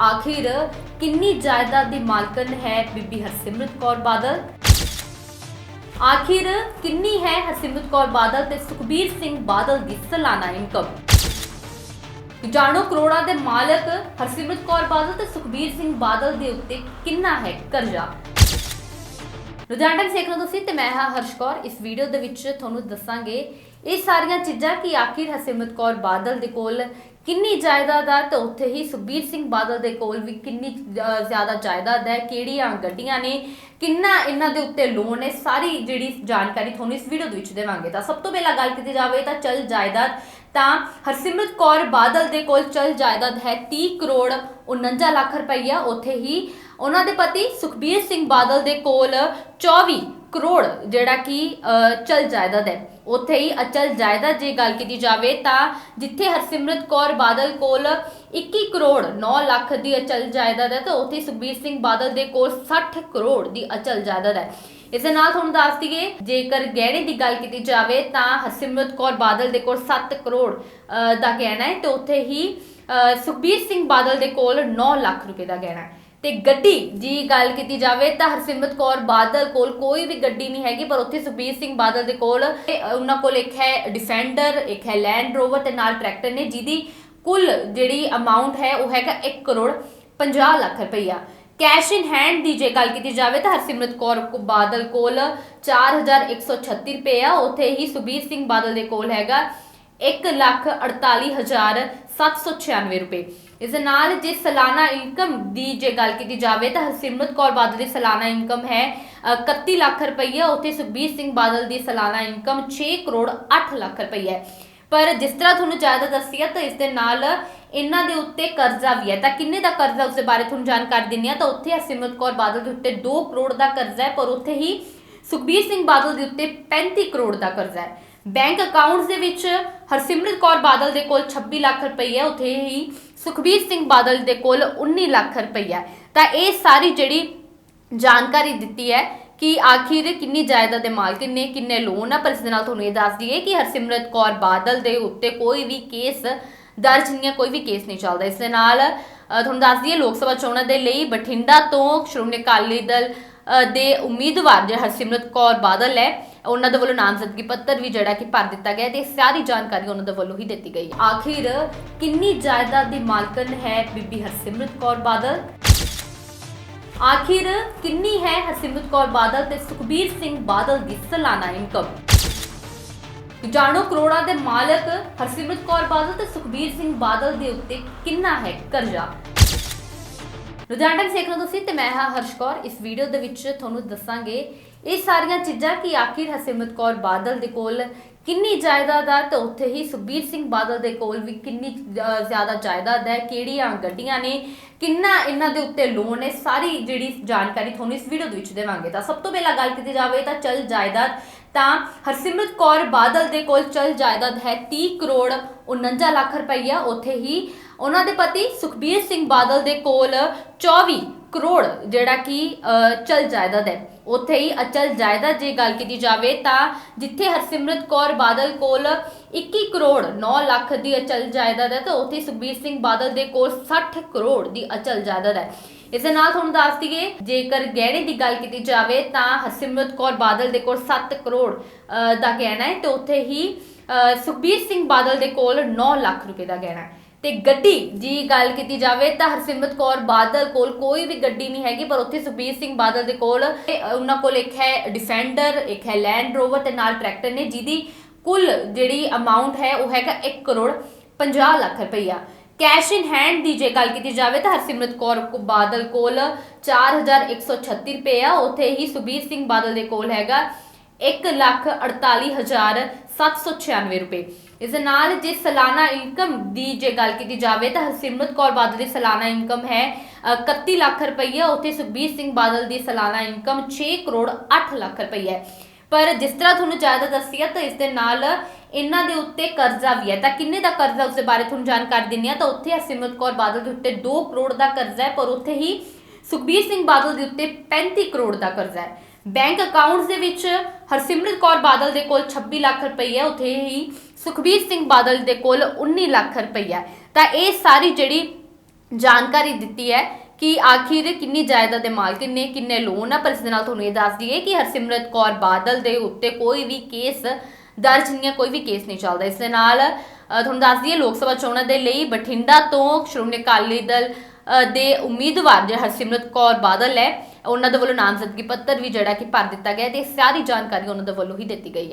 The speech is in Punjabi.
ਆਖਿਰ ਕਿੰਨੀ ਜਾਇਦਾਦ ਦੀ ਮਾਲਕਨ ਹੈ ਬੀਬੀ ਹਰਸਿਮਰਤ ਕੌਰ ਬਾਦਲ? ਆਖਿਰ ਕਿੰਨੀ ਹੈ ਹਰਸਿਮਰਤ ਕੌਰ ਬਾਦਲ ਤੇ ਸੁਖਬੀਰ ਸਿੰਘ ਬਾਦਲ ਦੀ ਸਾਲਾਨਾ ਇਨਕਮ ਜਾਣੋ ਕਰੋੜਾਂ ਦੇ ਮਾਲਕ ਹਰਸਿਮਰਤ ਕੌਰ ਬਾਦਲ ਤੇ ਸੁਖਬੀਰ ਸਿੰਘ ਬਾਦਲ ਦੇ ਉੱਤੇ ਕਿੰਨਾ ਹੈ ਕਰਜ਼ਾ? ਲੁਧਿਆਣਾ ਟਾਈਮਸ ਦੇਖ ਰਹੇ ਹੋ ਤੁਸੀਂ ਤੇ ਮੈਂ ਹਾਂ ਹਰਸ਼ ਕੌਰ। ਇਸ ਵੀਡੀਓ ਦੇ ਵਿੱਚ ਤੁਹਾਨੂੰ ਦੱਸਾਂਗੇ ਇਹ ਸਾਰੀਆਂ ਚੀਜ਼ਾਂ ਕਿ ਆਖਿਰ ਹਰਸਿਮਰਤ ਕੌਰ ਬਾਦਲ ਦੇ ਕੋਲ ਕਿੰਨੀ ਜਾਇਦਾਦ ਹੈ ਤਾਂ ਉੱਥੇ ਹੀ ਸੁਖਬੀਰ ਸਿੰਘ ਬਾਦਲ ਦੇ ਕੋਲ ਵੀ ਕਿੰਨੀ ਜ਼ਿਆਦਾ ਜਾਇਦਾਦ ਹੈ, ਕਿਹੜੀਆਂ ਗੱਡੀਆਂ ਨੇ, ਕਿੰਨਾ ਇਹਨਾਂ ਦੇ ਉੱਤੇ ਲੋਨ ਹੈ ਸਾਰੀ ਜਿਹੜੀ ਜਾਣਕਾਰੀ ਤੁਹਾਨੂੰ ਇਸ ਵੀਡੀਓ ਦੇ ਵਿੱਚ ਦੇਵਾਂਗੇ। ਤਾਂ ਸਭ ਤੋਂ ਪਹਿਲਾਂ ਗੱਲ ਕੀਤੀ ਜਾਵੇ ਤਾਂ ਚਲ ਜਾਇਦਾਦ, ਤਾਂ ਹਰਸਿਮਰਤ ਕੌਰ ਬਾਦਲ ਦੇ ਕੋਲ ਚਲ ਜਾਇਦਾਦ ਹੈ 30 ਕਰੋੜ 49 ਲੱਖ ਰੁਪਈਆ। ਉੱਥੇ ਹੀ ਉਹਨਾਂ ਦੇ ਪਤੀ ਸੁਖਬੀਰ ਸਿੰਘ ਬਾਦਲ ਦੇ ਕੋਲ 24 ਕਰੋੜ ਜਿਹੜਾ ਕਿ ਅ, ਚਲ ਜਾਇਦਾਦ ਹੈ। ਉੱਥੇ ਹੀ ਅਚਲ ਜਾਇਦਾਦ ਜੇ ਗੱਲ ਕੀਤੀ ਜਾਵੇ ਤਾਂ ਜਿੱਥੇ ਹਰਸਿਮਰਤ ਕੌਰ ਬਾਦਲ ਕੋਲ 21 ਕਰੋੜ 9 ਲੱਖ ਦੀ ਅਚਲ ਜਾਇਦਾਦ ਹੈ ਤਾਂ ਉੱਥੇ ਸੁਖਬੀਰ ਸਿੰਘ ਬਾਦਲ ਦੇ ਕੋਲ 60 ਕਰੋੜ ਦੀ ਅਚਲ ਜਾਇਦਾਦ ਹੈ। ਇਸ ਦੇ ਨਾਲ ਤੁਹਾਨੂੰ ਦੱਸ ਦਈਏ ਜੇਕਰ ਗਹਿਣੇ ਦੀ ਗੱਲ ਕੀਤੀ ਜਾਵੇ ਤਾਂ ਹਰਸਿਮਰਤ ਕੌਰ ਬਾਦਲ ਦੇ ਕੋਲ 7 ਕਰੋੜ ਦਾ ਗਹਿਣਾ ਹੈ ਤੇ ਉੱਥੇ ਹੀ ਸੁਖਬੀਰ ਸਿੰਘ ਬਾਦਲ ਦੇ ਕੋਲ 9 ਲੱਖ ਰੁਪਏ ਦਾ ਗਹਿਣਾ ਹੈ। ਤੇ ਗੱਡੀ ਜੀ ਗੱਲ ਕੀਤੀ ਜਾਵੇ ਤਾਂ ਹਰਸਿਮਰਤ ਕੌਰ ਬਾਦਲ ਕੋਲ ਕੋਈ ਵੀ ਗੱਡੀ ਨਹੀਂ ਹੈਗੀ, ਪਰ ਉੱਥੇ ਸੁਖਬੀਰ ਸਿੰਘ ਬਾਦਲ ਦੇ ਕੋਲ, ਤੇ ਉਹਨਾਂ ਕੋਲ ਇੱਕ ਹੈ ਡਿਫੈਂਡਰ ਇੱਕ ਹੈ ਲੈਂਡ ਰੋਵਰ ਤੇ ਨਾਲ ਟਰੈਕਟਰ ਨੇ, ਜਿਹਦੀ ਕੁੱਲ ਜਿਹੜੀ ਅਮਾਉਂਟ ਹੈ ਉਹ ਹੈਗਾ 1 ਕਰੋੜ 50 ਲੱਖ ਰੁਪਈਆ। ਕੈਸ਼ ਇਨ ਹੈਂਡ ਦੀ ਜੇ ਗੱਲ ਕੀਤੀ ਜਾਵੇ ਤਾਂ ਹਰਸਿਮਰਤ ਕੌਰ ਬਾਦਲ ਕੋਲ 4136 ਰੁਪਏ ਆ ਉੱਥੇ ਹੀ ਸੁਖਬੀਰ ਸਿੰਘ ਬਾਦਲ ਦੇ ਕੋਲ ਹੈਗਾ। 148796 ਰੁਪਏ। ਇਸ ਦੇ ਨਾਲ ਜੇ ਸਾਲਾਨਾ ਇਨਕਮ ਦੀ ਜੇ ਗੱਲ ਕੀਤੀ ਜਾਵੇ ਤਾਂ ਹਰਸਿਮਰਤ ਕੌਰ ਬਾਦਲ ਦੀ ਸਾਲਾਨਾ ਇਨਕਮ ਹੈ ਅ, 31 ਲੱਖ ਰੁਪਈਆ। ਉੱਥੇ ਸੁਖਬੀਰ ਸਿੰਘ ਬਾਦਲ ਦੀ ਸਾਲਾਨਾ ਇਨਕਮ 6 ਕਰੋੜ 8 ਲੱਖ ਰੁਪਈਆ ਹੈ। ਪਰ ਜਿਸ ਤਰ੍ਹਾਂ ਤੁਹਾਨੂੰ ਜ਼ਿਆਦਾ ਦੱਸਿਆ ਤਾਂ ਇਸ ਦੇ ਨਾਲ ਇਹਨਾਂ ਦੇ ਉੱਤੇ ਕਰਜ਼ਾ ਵੀ ਹੈ। ਤਾਂ ਕਿੰਨੇ ਦਾ ਕਰਜ਼ਾ ਉਸ ਦੇ ਬਾਰੇ ਤੁਹਾਨੂੰ ਜਾਣਕਾਰੀ ਦਿੰਨੀ ਆ ਤਾਂ ਉੱਥੇ ਹਰਸਿਮਰਤ ਕੌਰ ਬਾਦਲ ਦੇ ਉੱਤੇ 2 ਕਰੋੜ ਦਾ ਕਰਜ਼ਾ ਹੈ ਪਰ ਉੱਥੇ ਹੀ ਸੁਖਬੀਰ ਸਿੰਘ ਬਾਦਲ ਦੇ ਉੱਤੇ 35 ਕਰੋੜ ਦਾ ਕਰਜ਼ਾ ਹੈ। ਬੈਂਕ ਅਕਾਊਂਟਸ ਦੇ ਵਿੱਚ ਹਰਸਿਮਰਤ ਕੌਰ ਬਾਦਲ ਦੇ ਕੋਲ 26 ਲੱਖ ਰੁਪਈਆ ਉੱਥੇ ਹੀ ਸੁਖਬੀਰ ਸਿੰਘ ਬਾਦਲ ਦੇ ਕੋਲ 19 ਲੱਖ ਰੁਪਈਆ ਤਾਂ ਇਹ ਸਾਰੀ ਜਿਹੜੀ ਜਾਣਕਾਰੀ ਦਿੱਤੀ ਹੈ ਕਿ ਆਖਿਰ ਕਿੰਨੀ ਜਾਇਦਾਦ ਦੇ ਮਾਲਕ ਨੇ, ਕਿੰਨੇ ਲੋਨ ਆ, ਪਰ ਇਸ ਦੇ ਨਾਲ ਤੁਹਾਨੂੰ ਇਹ ਦੱਸ ਦਈਏ ਕਿ ਹਰਸਿਮਰਤ ਕੌਰ ਬਾਦਲ ਦੇ ਉੱਤੇ ਕੋਈ ਵੀ ਕੇਸ ਦਰਜ ਨਹੀਂ ਹੈ, ਕੋਈ ਵੀ ਕੇਸ ਨਹੀਂ ਚੱਲਦਾ। ਇਸ ਦੇ ਨਾਲ ਤੁਹਾਨੂੰ ਦੱਸ ਦਈਏ ਲੋਕ ਸਭਾ ਚੋਣਾਂ ਦੇ ਲਈ ਬਠਿੰਡਾ ਤੋਂ ਸ਼੍ਰੋਮਣੀ ਅਕਾਲੀ ਦਲ ਦੇ ਉਮੀਦਵਾਰ ਜਿਹੜੇ ਹਰਸਿਮਰਤ ਕੌਰ ਬਾਦਲ ਹੈ, ਉਹਨਾਂ ਦੇ ਵੱਲੋਂ ਨਾਮਜ਼ਦਗੀ ਪੱਤਰ ਵੀ ਜਿਹੜਾ ਕਿ ਭਰ ਦਿੱਤਾ ਗਿਆ ਤੇ ਸਾਰੀ ਜਾਣਕਾਰੀ ਉਹਨਾਂ ਦੇ ਵੱਲੋਂ ਹੀ ਦਿੱਤੀ ਗਈ। ਆਖਿਰ ਕਿੰਨੀ ਜਾਇਦਾਦ ਦੀ ਮਾਲਕਨ ਹੈ ਬੀਬੀ ਹਰਸਿਮਰਤ ਕੌਰ ਬਾਦਲ? ਆਖਿਰ ਕਿੰਨੀ ਹੈ ਹਰਸਿਮਰਤ ਕੌਰ ਬਾਦਲ ਤੇ ਸੁਖਬੀਰ ਸਿੰਘ ਬਾਦਲ ਦੀ ਸਾਲਾਨਾ ਇਨਕਮ? ਜਾਣੋ ਕਰੋੜਾਂ ਦੇ ਮਾਲਕ ਹਰਸਿਮਰਤ ਕੌਰ ਬਾਦਲ ਤੇ ਸੁਖਬੀਰ ਸਿੰਘ ਬਾਦਲ ਦੇ ਉੱਤੇ ਕਿੰਨਾ ਹੈ ਕਰਜ਼ਾ? ਲੁਧਿਆਣਾ ਟਾਈਮਸ ਦੇਖ ਰਹੇ ਹੋ ਤੁਸੀਂ ਤੇ ਮੈਂ ਹਾਂ ਹਰਸ਼ ਕੌਰ ਇਸ ਵੀਡੀਓ ਦੇ ਵਿੱਚ ਤੁਹਾਨੂੰ ਦੱਸਾਂਗੇ ਇਹ ਸਾਰੀਆਂ ਚੀਜ਼ਾਂ ਕਿ ਆਖਿਰ ਹਰਸਿਮਰਤ ਕੌਰ ਬਾਦਲ ਦੇ ਕੋਲ ਕਿੰਨੀ ਜਾਇਦਾਦ ਹੈ ਤੇ ਉੱਥੇ ਹੀ ਸੁਖਬੀਰ ਸਿੰਘ ਬਾਦਲ ਦੇ ਕੋਲ ਵੀ ਕਿੰਨੀ ਜ਼ਿਆਦਾ ਜਾਇਦਾਦ ਹੈ, ਕਿਹੜੀਆਂ ਗੱਡੀਆਂ ਨੇ, ਕਿੰਨਾ ਇਹਨਾਂ ਦੇ ਉੱਤੇ ਲੋਨ ਹੈ ਸਾਰੀ ਜਿਹੜੀ ਜਾਣਕਾਰੀ ਤੁਹਾਨੂੰ ਇਸ ਵੀਡੀਓ ਦੇ ਵਿੱਚ ਦੇਵਾਂਗੇ। ਤਾਂ ਸਭ ਤੋਂ ਪਹਿਲਾਂ ਗੱਲ ਕੀਤੀ ਜਾਵੇ ਤਾਂ ਚਲ ਜਾਇਦਾਦ, ਤਾਂ ਹਰਸਿਮਰਤ ਕੌਰ ਬਾਦਲ ਦੇ ਕੋਲ ਚਲ ਜਾਇਦਾਦ ਹੈ 30 ਕਰੋੜ 49 ਲੱਖ ਰੁਪਈਆ, ਉੱਥੇ ਹੀ ਉਹਨਾਂ ਦੇ ਪਤੀ ਸੁਖਬੀਰ ਸਿੰਘ ਬਾਦਲ ਦੇ ਕੋਲ 24 ਕਰੋੜ ਜਿਹੜਾ ਕਿ ਅ, ਚਲ ਜਾਇਦਾਦ ਹੈ। ਉੱਥੇ ਹੀ ਅਚਲ ਜਾਇਦਾਦ ਜੇ ਗੱਲ ਕੀਤੀ ਜਾਵੇ ਤਾਂ ਜਿੱਥੇ ਹਰਸਿਮਰਤ ਕੌਰ ਬਾਦਲ ਕੋਲ 21 ਕਰੋੜ 9 ਲੱਖ ਦੀ ਅਚਲ ਜਾਇਦਾਦ ਹੈ ਤਾਂ ਉੱਥੇ ਹੀ ਸੁਖਬੀਰ ਸਿੰਘ ਬਾਦਲ ਦੇ ਕੋਲ 60 ਕਰੋੜ ਦੀ ਅਚਲ ਜਾਇਦਾਦ ਹੈ। ਇਸ ਦੇ ਨਾਲ ਤੁਹਾਨੂੰ ਦੱਸ ਦਈਏ ਜੇਕਰ ਗਹਿਣੇ ਦੀ ਗੱਲ ਕੀਤੀ ਜਾਵੇ ਤਾਂ ਹਰਸਿਮਰਤ ਕੌਰ ਬਾਦਲ ਦੇ ਕੋਲ 7 ਕਰੋੜ ਦਾ ਗਹਿਣਾ ਹੈ ਤੇ ਉੱਥੇ ਹੀ ਸੁਖਬੀਰ ਸਿੰਘ ਬਾਦਲ ਦੇ ਕੋਲ 9 ਲੱਖ ਰੁਪਏ ਦਾ ਗਹਿਣਾ ਹੈ। ਤੇ ਗੱਡੀ ਜੀ ਗੱਲ ਕੀਤੀ ਜਾਵੇ ਤਾਂ ਹਰਸਿਮਰਤ ਕੌਰ ਬਾਦਲ ਕੋਲ ਕੋਈ ਵੀ ਗੱਡੀ ਨਹੀਂ ਹੈਗੀ, ਪਰ ਉੱਥੇ ਸੁਖਬੀਰ ਸਿੰਘ ਬਾਦਲ ਦੇ ਕੋਲ ਉਹਨਾਂ ਕੋਲ ਇੱਕ ਹੈ ਡਿਫੈਂਡਰ ਇੱਕ ਹੈ ਲੈਂਡ ਰੋਵਰ ਤੇ ਨਾਲ ਟਰੈਕਟਰ ਨੇ, ਜਿਹਦੀ ਕੁੱਲ ਜਿਹੜੀ ਅਮਾਉਂਟ ਹੈ ਉਹ ਹੈਗਾ 1 ਕਰੋੜ 50 ਲੱਖ ਰੁਪਈਆ। ਕੈਸ਼ ਇਨ ਹੈਂਡ ਦੀ ਜੇ ਗੱਲ ਕੀਤੀ ਜਾਵੇ ਤਾਂ ਹਰਸਿਮਰਤ ਕੌਰ ਬਾਦਲ ਕੋਲ 4136 ਰੁਪਏ ਆ ਉੱਥੇ ਹੀ ਸੁਖਬੀਰ ਸਿੰਘ ਬਾਦਲ ਦੇ ਕੋਲ ਹੈਗਾ 148796 ਰੁਪਏ। ਇਸ ਦੇ ਨਾਲ ਜੇ ਸਾਲਾਨਾ ਇਨਕਮ ਦੀ ਜੇ ਗੱਲ ਕੀਤੀ ਜਾਵੇ ਤਾਂ ਹਰਸਿਮਰਤ ਕੌਰ ਬਾਦਲ ਦੀ ਸਾਲਾਨਾ ਇਨਕਮ ਹੈ ਅ, 31 ਲੱਖ ਰੁਪਈਆ ਉੱਥੇ ਸੁਖਬੀਰ ਸਿੰਘ ਬਾਦਲ ਦੀ ਸਾਲਾਨਾ ਇਨਕਮ 6 ਕਰੋੜ 8 ਲੱਖ ਰੁਪਈਆ ਹੈ। ਪਰ ਜਿਸ ਤਰ੍ਹਾਂ ਤੁਹਾਨੂੰ ਜ਼ਿਆਦਾ ਦੱਸਿਆ ਤਾਂ ਇਸ ਦੇ ਨਾਲ ਇਹਨਾਂ ਦੇ ਉੱਤੇ ਕਰਜ਼ਾ ਵੀ ਹੈ। ਤਾਂ ਕਿੰਨੇ ਦਾ ਕਰਜ਼ਾ ਉਸ ਦੇ ਬਾਰੇ ਤੁਹਾਨੂੰ ਜਾਣਕਾਰੀ ਦਿੰਨੀ ਆ ਤਾਂ ਉੱਥੇ ਹਰਸਿਮਰਤ ਕੌਰ ਬਾਦਲ ਦੇ ਉੱਤੇ 2 ਕਰੋੜ ਦਾ ਕਰਜ਼ਾ ਹੈ ਪਰ ਉੱਥੇ ਹੀ ਸੁਖਬੀਰ ਸਿੰਘ ਬਾਦਲ ਦੇ ਉੱਤੇ 35 ਕਰੋੜ ਦਾ ਕਰਜ਼ਾ ਹੈ। ਬੈਂਕ ਅਕਾਊਂਟਸ ਦੇ ਵਿੱਚ ਹਰਸਿਮਰਤ ਕੌਰ ਬਾਦਲ ਦੇ ਕੋਲ 26 ਲੱਖ ਰੁਪਈਆ ਉੱਥੇ ਹੀ ਸੁਖਬੀਰ ਸਿੰਘ ਬਾਦਲ ਦੇ ਕੋਲ 19 ਲੱਖ ਰੁਪਈਆ ਤਾਂ ਇਹ ਸਾਰੀ ਜਿਹੜੀ ਜਾਣਕਾਰੀ ਦਿੱਤੀ ਹੈ ਕਿ ਆਖਿਰ ਕਿੰਨੀ ਜਾਇਦਾਦ ਦੇ ਮਾਲਕ ਨੇ, ਕਿੰਨੇ ਲੋਨ ਆ, ਪਰ ਇਸ ਦੇ ਨਾਲ ਤੁਹਾਨੂੰ ਇਹ ਦੱਸ ਦਈਏ ਕਿ ਹਰਸਿਮਰਤ ਕੌਰ ਬਾਦਲ ਦੇ ਉੱਤੇ ਕੋਈ ਵੀ ਕੇਸ ਦਰਜ ਨਹੀਂ ਹੈ, ਕੋਈ ਵੀ ਕੇਸ ਨਹੀਂ ਚੱਲਦਾ। ਇਸ ਦੇ ਨਾਲ ਤੁਹਾਨੂੰ ਦੱਸ ਦਈਏ ਲੋਕ ਸਭਾ ਚੋਣਾਂ ਦੇ ਲਈ ਬਠਿੰਡਾ ਤੋਂ ਸ਼੍ਰੋਮਣੀ ਅਕਾਲੀ ਦਲ ਦੇ ਉਮੀਦਵਾਰ ਜਿਹੜੇ ਹਰਸਿਮਰਤ ਕੌਰ ਬਾਦਲ ਹੈ ਉਹਨਾਂ ਦੇ ਵੱਲੋਂ ਨਾਮਜ਼ਦਗੀ ਪੱਤਰ ਵੀ ਜਿਹੜਾ ਕਿ ਭਰ ਦਿੱਤਾ ਗਿਆ ਹੈ ਤੇ ਸਾਰੀ ਜਾਣਕਾਰੀ ਉਹਨਾਂ ਦੇ ਵੱਲੋਂ ਹੀ ਦਿੱਤੀ ਗਈ ਹੈ।